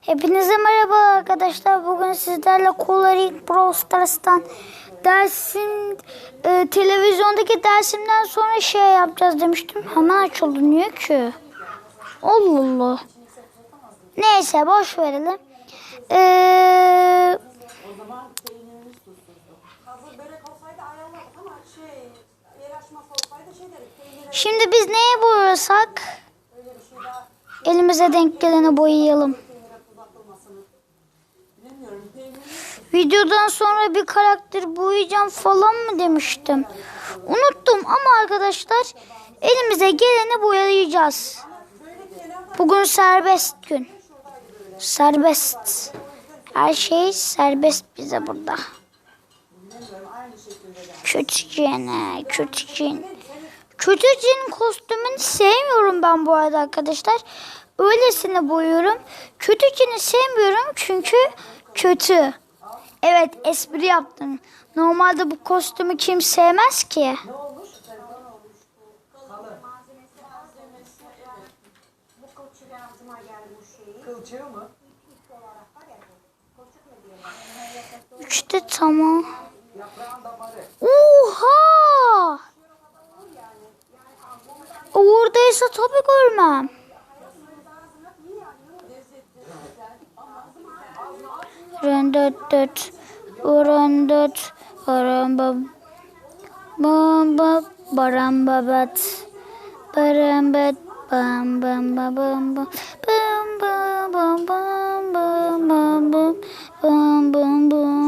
Hepinize merhaba arkadaşlar. Bugün sizlerle Coloring Brawl Stars'tan dersim e, televizyondaki dersimden sonra şey yapacağız demiştim. Hemen açıldı. Niye ki? Allah Allah. Neyse boş verelim. Peynir Şimdi biz neye boyasak elimize denk geleni boyayalım. Videodan sonra bir karakter boyayacağım falan mı demiştim. Unuttum ama arkadaşlar elimize geleni boyayacağız. Bugün serbest gün. Serbest. Her şey serbest bize burada. Kötü cin. Kötü cin kostümünü sevmiyorum ben bu arada arkadaşlar. Öylesine boyuyorum. Kötü cini sevmiyorum çünkü kötü. Evet espri yaptım. Normalde bu kostümü kim sevmez ki? bu kılçık ağzıma geldi bu şeyi. Kılçığı mı? İşte tamam. Yaprağın damarı. Oha! Oradaysa tabii görmem. Röndöt Röndöt Baramba Bamba Barambabat Barambat bam bam bam bam bam bam bam bam bam bam bam bam bam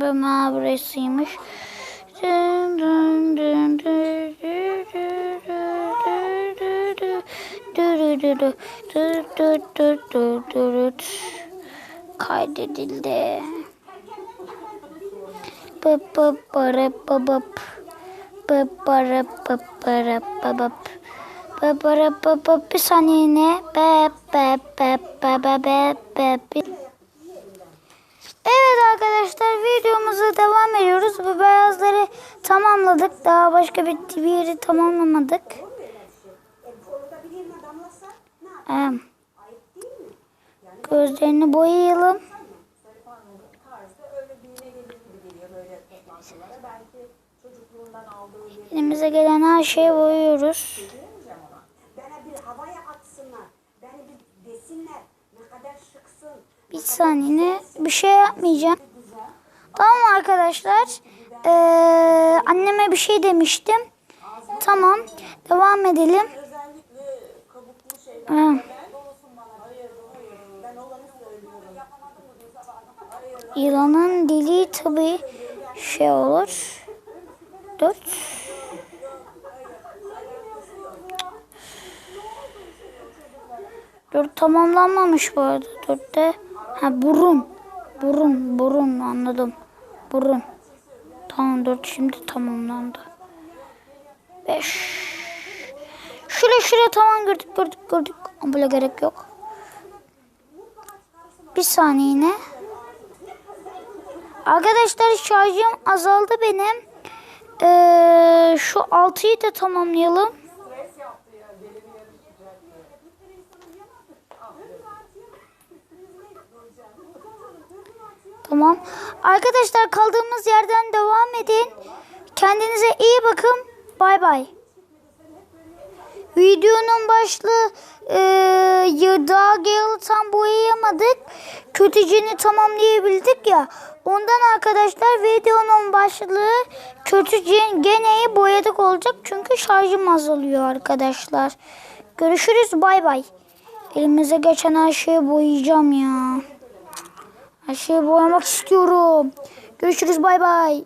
Son bölüm ha burasıymış. Dün dün dün dün dün dün kaydedildi. Bıp bıp barıp bıp bıp barıp bıp barıp bıp bıp barıp bıp bıp bir saniye ne? Bep bep bep bep bep bep arkadaşlar videomuza devam ediyoruz. Bu beyazları tamamladık. Daha başka bir, bir yeri tamamlamadık. Ee, gözlerini boyayalım. Elimize gelen her şeyi boyuyoruz. Bir saniyene bir şey yapmayacağım. Tamam arkadaşlar. Ee, anneme bir şey demiştim. Tamam. Devam edelim. Ha. Yılanın dili tabii şey olur. Dört. Dört tamamlanmamış bu arada. Dörtte. Ha burun. Burun. Burun anladım. Burun. Tamam dört şimdi tamamlandı. Beş. Şuraya şuraya tamam gördük gördük gördük. Ama gerek yok. Bir saniye yine. Arkadaşlar şarjım azaldı benim. Ee, şu altıyı da tamamlayalım. Tamam. Arkadaşlar kaldığımız yerden devam edin. Kendinize iyi bakın. Bay bay. videonun başlığı e, daha Gale'ı tam boyayamadık. Kötü cini tamamlayabildik ya. Ondan arkadaşlar videonun başlığı kötü geneyi boyadık olacak. Çünkü şarjım azalıyor arkadaşlar. Görüşürüz bay bay. Elimize geçen her şeyi boyayacağım ya. Her şeyi boyamak istiyorum. Görüşürüz bay bay.